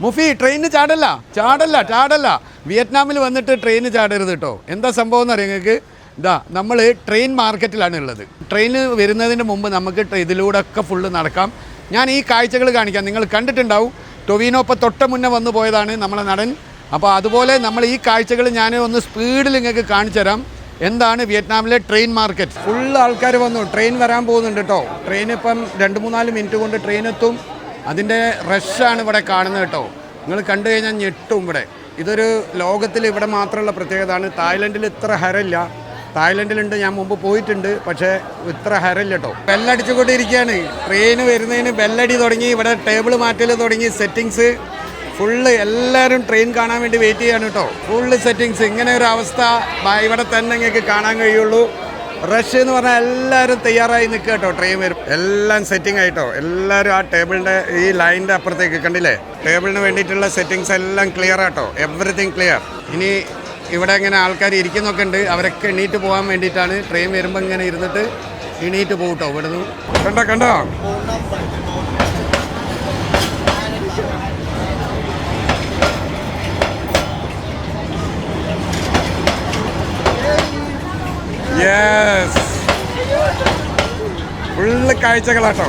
മുഫി train ചാടല്ല ചാടല്ല ചാടല്ല. വിയറ്റ്നാമിൽ വന്നിട്ട് train ചാടരുത് കേട്ടോ എന്താ സംഭവം എന്ന് അറിയാം ഇതാ നമ്മൾ ട്രെയിൻ മാർക്കറ്റിലാണ് ഉള്ളത്. ട്രെയിന് വരുന്നതിന് മുമ്പ് നമുക്ക് ഇതിലൂടെ ഒക്കെ ഫുള്ള് നടക്കാം. ഞാൻ ഈ കാഴ്ചകൾ കാണിക്കാം. നിങ്ങൾ കണ്ടിട്ടുണ്ടാവും. ടൊവിനോ ഇപ്പം തൊട്ട മുന്നേ വന്നു പോയതാണ് നമ്മളെ നടൻ. അപ്പോൾ അതുപോലെ നമ്മൾ ഈ കാഴ്ചകൾ ഞാൻ ഒന്ന് സ്പീഡിൽ നിങ്ങൾക്ക് കാണിച്ചു തരാം. എന്താണ് വിയറ്റ്നാമിലെ ട്രെയിൻ മാർക്കറ്റ് ഫുൾ ആൾക്കാർ വന്നു. ട്രെയിൻ വരാൻ പോകുന്നുണ്ട് കേട്ടോ ട്രെയിൻ ഇപ്പം രണ്ട് മൂന്നാൽ മിനിറ്റ് കൊണ്ട് ട്രെയിൻ എത്തും. അതിന്റെ റഷാണ് ഇവിടെ കാണുന്നത് കേട്ടോ. നിങ്ങൾ കണ്ടു കഴിഞ്ഞാൽ ഞെട്ടും ഇവിടെ. ഇതൊരു ലോകത്തിൽ ഇവിടെ മാത്രമുള്ള പ്രത്യേകതയാണ്. തായ്ലൻഡിൽ ഇത്ര ഹരമില്ല. തായ്ലൻഡിലുണ്ട് ഞാൻ മുമ്പ് പോയിട്ടുണ്ട് പക്ഷേ ഇത്ര ഹരമില്ല കേട്ടോ. ബെല്ലടിച്ചുകൊണ്ടിരിക്കുകയാണ് ട്രെയിൻ വരുന്നതിന് ബെല്ലടി തുടങ്ങി ഇവിടെ ടേബിൾ മാറ്റൽ തുടങ്ങി സെറ്റിങ്സ് ഫുള്ള് എല്ലാവരും ട്രെയിൻ കാണാൻ വേണ്ടി വെയിറ്റ് ചെയ്യാണ് കേട്ടോ. ഫുള്ള് സെറ്റിങ്സ് ഇങ്ങനെ ഒരു അവസ്ഥ. ഇവിടെ തന്നെ നിങ്ങൾക്ക് കാണാൻ കഴിയുള്ളൂ. റഷ് എന്ന് പറഞ്ഞാൽ എല്ലാവരും തയ്യാറായി നിൽക്കുക കേട്ടോ. ട്രെയിൻ വരും. എല്ലാം സെറ്റിംഗ് ആയിട്ടോ. എല്ലാവരും ആ ടേബിളിന്റെ ഈ ലൈനിന്റെ അപ്പുറത്തേക്ക് കണ്ടില്ലേ? ടേബിളിന് വേണ്ടിയിട്ടുള്ള സെറ്റിങ്സ് എല്ലാം ക്ലിയർ ആട്ടോ. എവറിത്തിങ് ക്ലിയർ ഇനി ഇവിടെ ഇങ്ങനെ ആൾക്കാർ ഇരിക്കുന്നൊക്കെ ഉണ്ട്. അവരൊക്കെ എണീറ്റ് പോകാൻ വേണ്ടിയിട്ടാണ്. ട്രെയിൻ വരുമ്പോൾ ഇങ്ങനെ ഇരുന്നിട്ട് എണീറ്റ് പോകട്ടോ കേട്ടോ ഇവിടുന്ന്. കണ്ടോ കണ്ടോ? Yes full കാഴ്ചകളാട്ടോ.